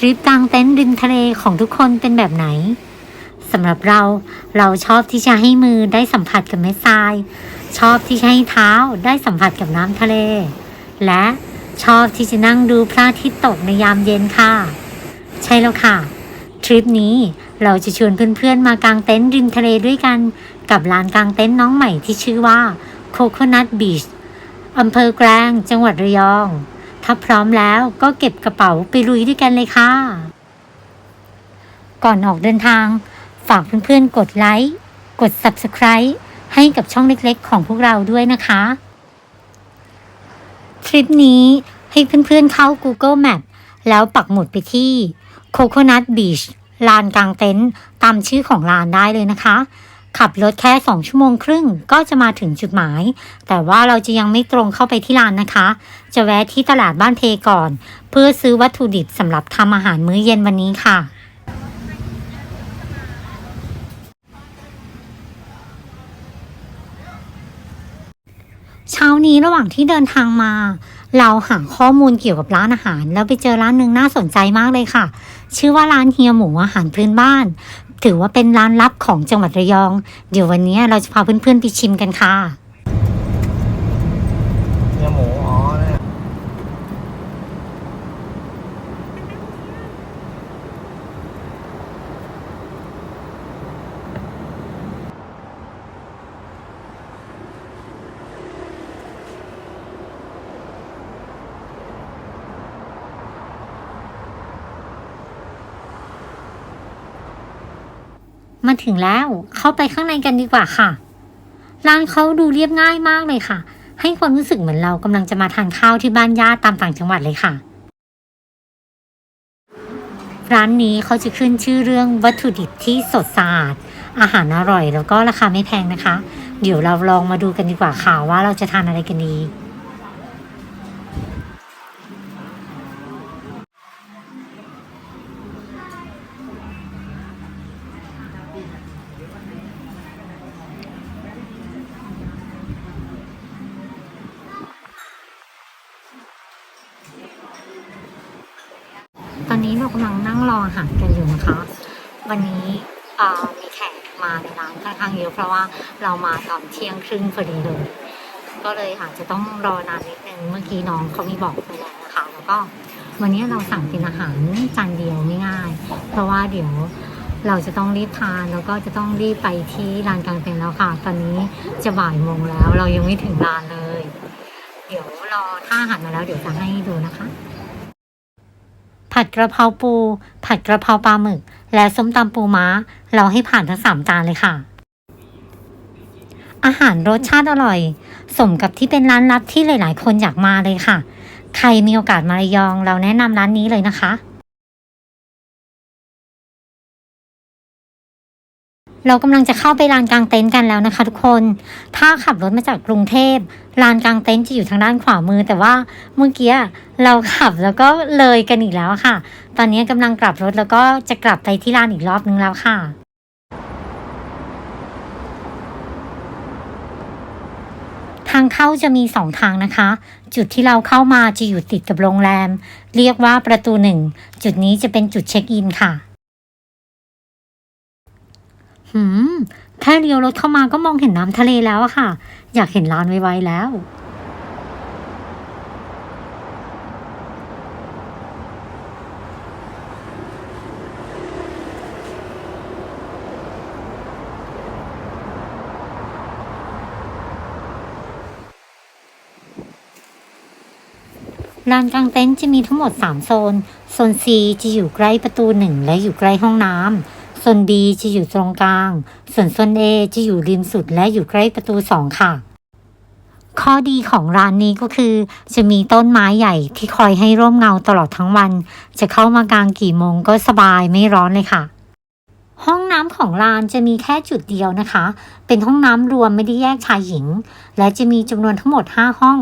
ทริปกลางเต็นท์ริมทะเลของทุกคนเป็นแบบไหนสำหรับเราเราชอบที่จะให้มือได้สัมผัสกับเม็ดทราย ชอบที่จะให้เท้าได้สัมผัสกับน้ำทะเล และชอบที่จะนั่งดูพระอาทิตย์ตกในยามเย็นค่ะ ใช่แล้วค่ะ ทริปนี้เราจะชวนเพื่อนๆมากางเต็นท์ริมทะเลด้วยกัน กับลานกางเต็นท์น้องใหม่ที่ชื่อว่า Coconut Beach อำเภอแกลงจังหวัดระยอง ถ้าพร้อมแล้วก็เก็บกระเป๋าไปลุยด้วยกันเลยค่ะ ก่อนออกเดินทาง ฝากเพื่อนๆกดไลค์ กด Subscribe ให้กับช่องเล็กๆ ของพวกเราด้วยนะคะ ทริปนี้ให้เพื่อนๆเข้า Google Map แล้วปักหมุดไปที่ Coconut Beach ลานกลางเต็นท์ตามชื่อของลานได้เลยนะคะ ขับรถแค่2ชั่วโมงครึ่งก็จะมาถึงจุดหมาย แต่ว่าเราจะยังไม่ตรงเข้าไปที่ลานนะคะ จะแวะที่ตลาดบ้านเพก่อน เพื่อซื้อวัตถุดิบสำหรับทำอาหารมื้อเย็นวันนี้ค่ะเช้านี้ระหว่างที่เดินทางมา เราหาข้อมูลเกี่ยวกับร้านอาหาร แล้วไปเจอร้านหนึ่งน่าสนใจมากเลยค่ะ ชื่อว่าร้านเฮียหมูอาหารพื้นบ้าน ถือว่าเป็นร้านลับของจังหวัดระยอง เดี๋ยววันนี้เราจะพาเพื่อนๆไปชิมกันค่ะ เนื้อหมู อ๋อเนี่ย มา ถึงแล้ว เข้าไปข้างในกันดีกว่าค่ะ ร้านเขาดูเรียบง่ายมากเลยค่ะ ให้ความรู้สึกเหมือนเรากำลังจะมาทานข้าวที่บ้านญาติตามต่างจังหวัดเลยค่ะ ร้านนี้เขาจะขึ้นชื่อเรื่องวัตถุดิบที่สดสะอาด อาหารอร่อยแล้วก็ราคาไม่แพงนะคะ เดี๋ยวเราลองมาดูกันดีกว่าค่ะว่าเราจะทานอะไรกันดี เรากำลังนั่งรออาหารกันอยู่นะคะ วันนี้มีแขกมาในร้านค่อนข้างเยอะเพราะว่าเรามาตอนเที่ยงครึ่งพอดีเลย ก็เลยอาจจะต้องรอนานนิดนึงเมื่อกี้น้องเขามีบอกไปแล้วนะคะแล้วก็วันนี้เราสั่งเป็นอาหารจานเดียวไม่ง่ายเพราะว่าเดี๋ยวเราจะต้องรีบทานแล้วก็จะต้องรีบไปที่ลานกลางเต็นท์แล้วค่ะ ตอนนี้จะบ่ายโมงแล้ว เรายังไม่ถึงลานเลย เดี๋ยวรอถ้าอาหารมาแล้วเดี๋ยวจะให้ดูนะคะ ผัดกระเพราปู ผัดกระเพราปลาหมึก และส้มตำปูม้า เราให้ผ่านทั้งสามจานเลยค่ะ อาหารรสชาติอร่อย สมกับที่เป็นร้านลับที่หลาย ๆ คนอยากมาเลยค่ะ ใครมีโอกาสมาระยอง เราแนะนำร้านนี้เลยนะคะ เรากำลังจะเข้าไปลานกลางเต็นท์กันแล้วนะคะทุกคน ถ้าขับรถมาจากกรุงเทพลานกลางเต็นท์จะอยู่ทางด้านขวามือ แต่ว่าเมื่อกี้เราขับแล้วก็เลยกันอีกแล้วค่ะ ตอนนี้กำลังกลับรถแล้วก็จะกลับไปที่ลานอีกรอบนึงแล้วค่ะทางเข้าจะมีสองทางนะคะ จุดที่เราเข้ามาจะอยู่ติดกับโรงแรม เรียกว่าประตูหนึ่งจุดนี้จะเป็นจุดเช็คอินค่ะ หืม แค่เลี้ยวรถเข้ามาก็มองเห็นน้ำทะเลแล้วอะค่ะ อยากเห็นร้านไวๆแล้ว ลานกลางเต็นท์จะมีทั้งหมด 3 โซน โซน C จะอยู่ใกล้ประตู 1 และอยู่ใกล้ห้องน้ำ โซน B จะอยู่ตรงกลาง ส่วนโซน A จะอยู่ริมสุดและอยู่ใกล้ประตู 2 ค่ะ ข้อดีของร้านนี้ก็คือ จะมีต้นไม้ใหญ่ที่คอยให้ร่มเงาตลอดทั้งวัน จะเข้ามากลางกี่โมงก็สบายไม่ร้อนเลยค่ะ ห้องน้ำของร้านจะมีแค่จุดเดียวนะคะ เป็นห้องน้ำรวมไม่ได้แยกชายหญิง และจะมีจำนวนทั้งหมด 5 ห้อง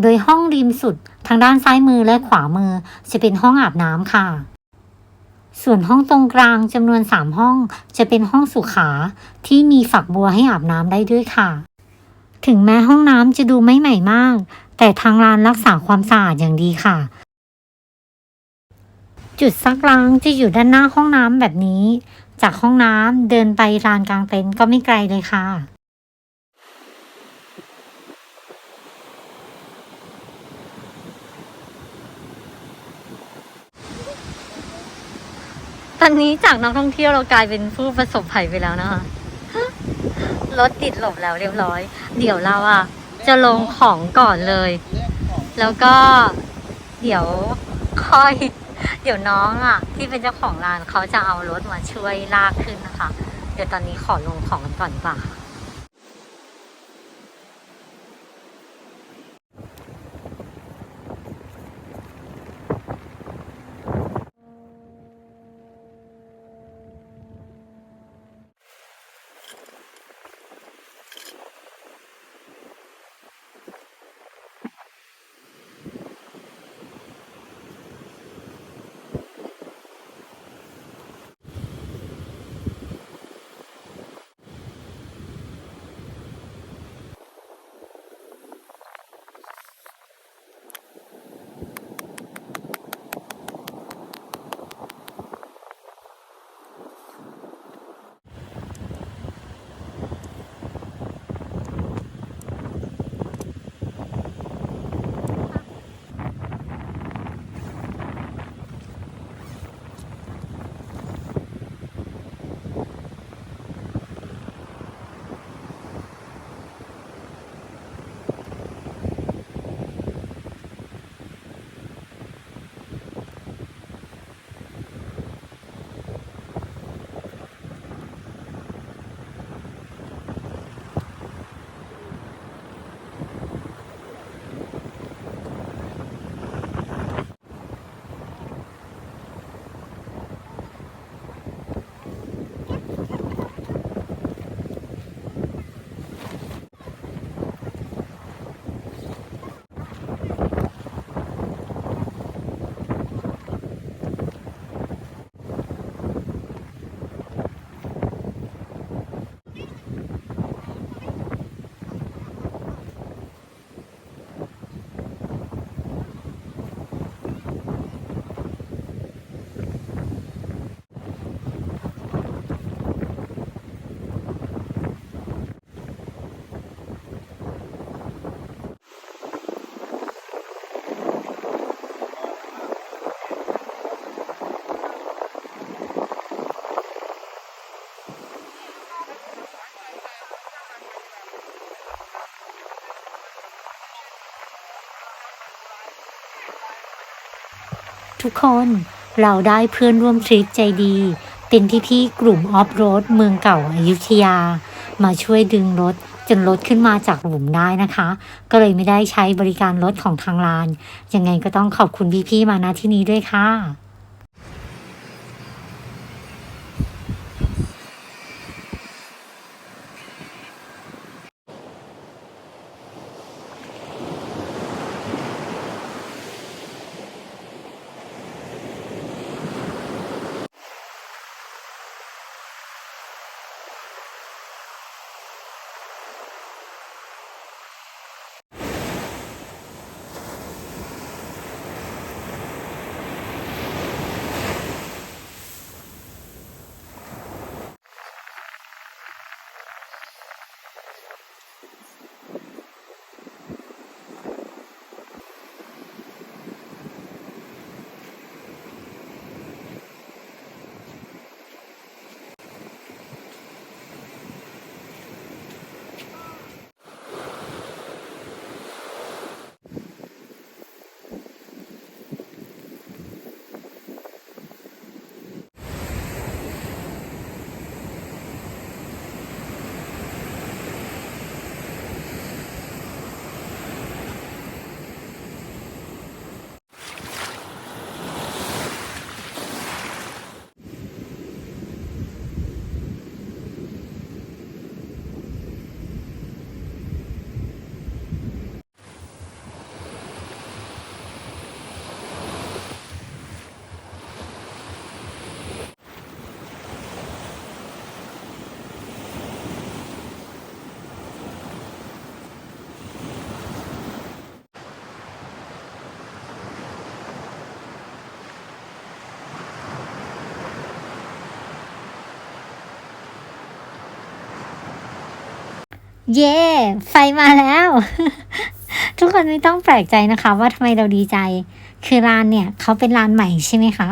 โดยห้องริมสุดทางด้านซ้ายมือและขวามือจะเป็นห้องอาบน้ำค่ะ ส่วนห้องตรงกลางจำนวน 3 ห้องจะเป็นห้องสุขาที่มีฝักบัวให้อาบน้ำได้ด้วยค่ะ ถึงแม้ห้องน้ำจะดูไม่ใหม่มาก แต่ทางร้านรักษาความสะอาดอย่างดีค่ะ จุดซักล้างจะอยู่ด้านหน้าห้องน้ำแบบนี้ จากห้องน้ำเดินไปลานกลางเต็นท์ก็ไม่ไกลเลยค่ะ ตอนนี้จากนักท่องเที่ยวเรากลายเป็นผู้ประสบภัยไปแล้วนะคะรถติดหลบแล้วเรียบร้อย เดี๋ยวเราอะ จะลงของก่อนเลย แล้วก็เดี๋ยวค่อย เดี๋ยวน้องอะ ที่เป็นเจ้าของร้านเขาจะเอารถมาช่วยลากขึ้นนะคะ เดี๋ยวตอนนี้ขอลงของกันก่อนดีกว่าค่ะ ทุกคน เราได้เพื่อนร่วมทริปใจดี เป็นพี่ๆกลุ่มออฟโรดเมืองเก่าอายุทยา มาช่วยดึงรถจนรถขึ้นมาจากหลุมได้นะคะ ก็เลยไม่ได้ใช้บริการรถของทางร้าน ยังไงก็ต้องขอบคุณพี่ๆมาณที่นี้ด้วยค่ะ เย้ไฟมาแล้ว ทุกคนไม่ต้องแปลกใจนะคะ ว่าทำไมเราดีใจ คือร้านเนี่ยเขาเป็นร้านใหม่ใช่ไหมคะ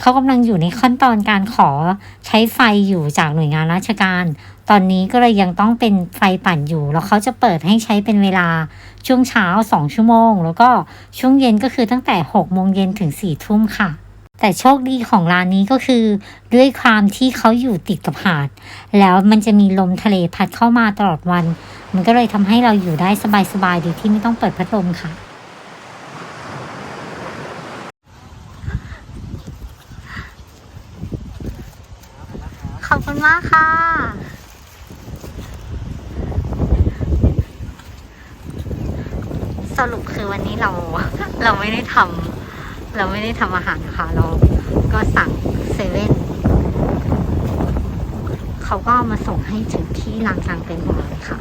เขากำลังอยู่ในขั้นตอนการขอใช้ไฟอยู่จากหน่วยงานราชการ ตอนนี้ก็เลยยังต้องเป็นไฟปั่นอยู่ แล้วเขาจะเปิดให้ใช้เป็นเวลาช่วงเช้า 2 ชั่วโมง แล้วก็ช่วงเย็นก็คือตั้งแต่6โมงเย็นถึง4ทุ่มค่ะ แต่โชคดีของร้านนี้ก็คือ ด้วยความที่เขาอยู่ติดกับหาด แล้วมันจะมีลมทะเลพัดเข้ามาตลอดวัน มันก็เลยทำให้เราอยู่ได้สบายๆโดยที่ไม่ต้องเปิดพัดลมค่ะ ขอบคุณมากค่ะ สรุปคือวันนี้เราเราไม่ได้ทำ เราไม่ได้ทำอาหารนะคะ เราก็สั่งเซเว่นเขาก็มาส่งให้ถึงที่ลานกลางเต็นท์ของเราเลยค่ะ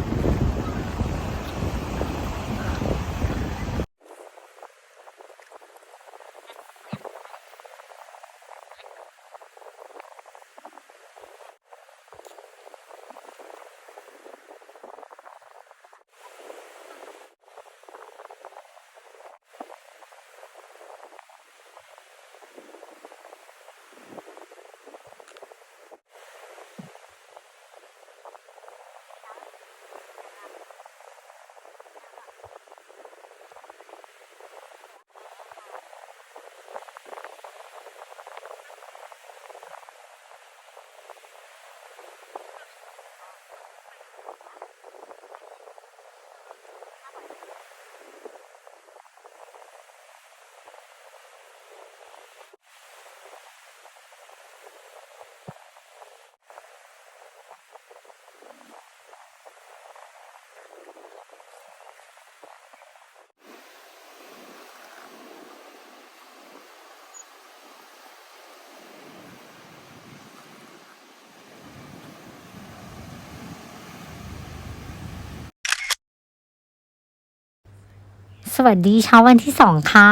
สวัสดีเช้าวันที่สองค่ะ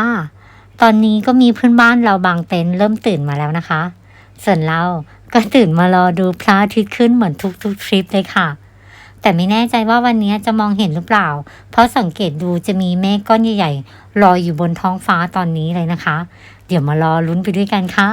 ตอนนี้ก็มีเพื่อนบ้านเราบางเต็นเริ่มตื่นมาแล้วนะคะ ส่วนเราก็ตื่นมารอดูพระอาทิตย์ขึ้นเหมือนทุกๆทริปเลยค่ะ แต่ไม่แน่ใจว่าวันนี้จะมองเห็นหรือเปล่า เพราะสังเกตดูจะมีเมฆก้อนใหญ่ๆลอยอยู่บนท้องฟ้าตอนนี้เลยนะคะ เดี๋ยวมารอลุ้นไปด้วยกันค่ะ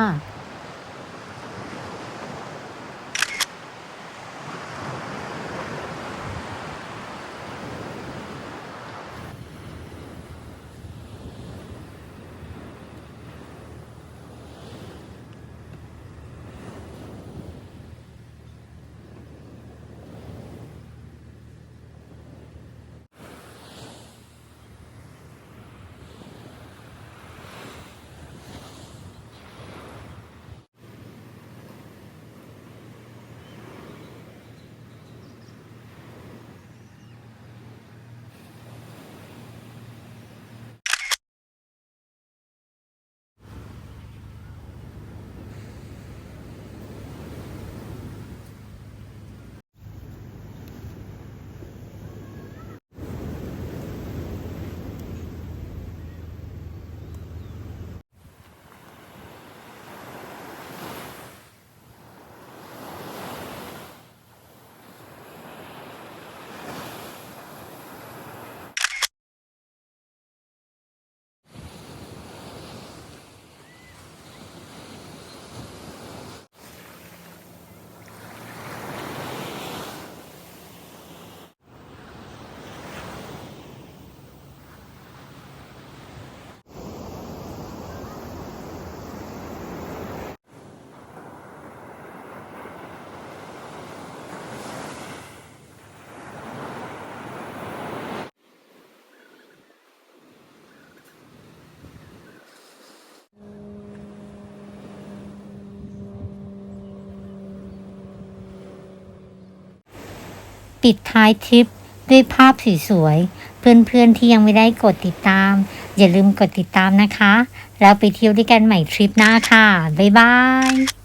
ปิดท้ายทริปด้วยภาพสวยๆ เพื่อนๆที่ยังไม่ได้กดติดตาม อย่าลืมกดติดตามนะคะ แล้วไปเที่ยวด้วยกันใหม่ทริปหน้าค่ะ บ๊ายบาย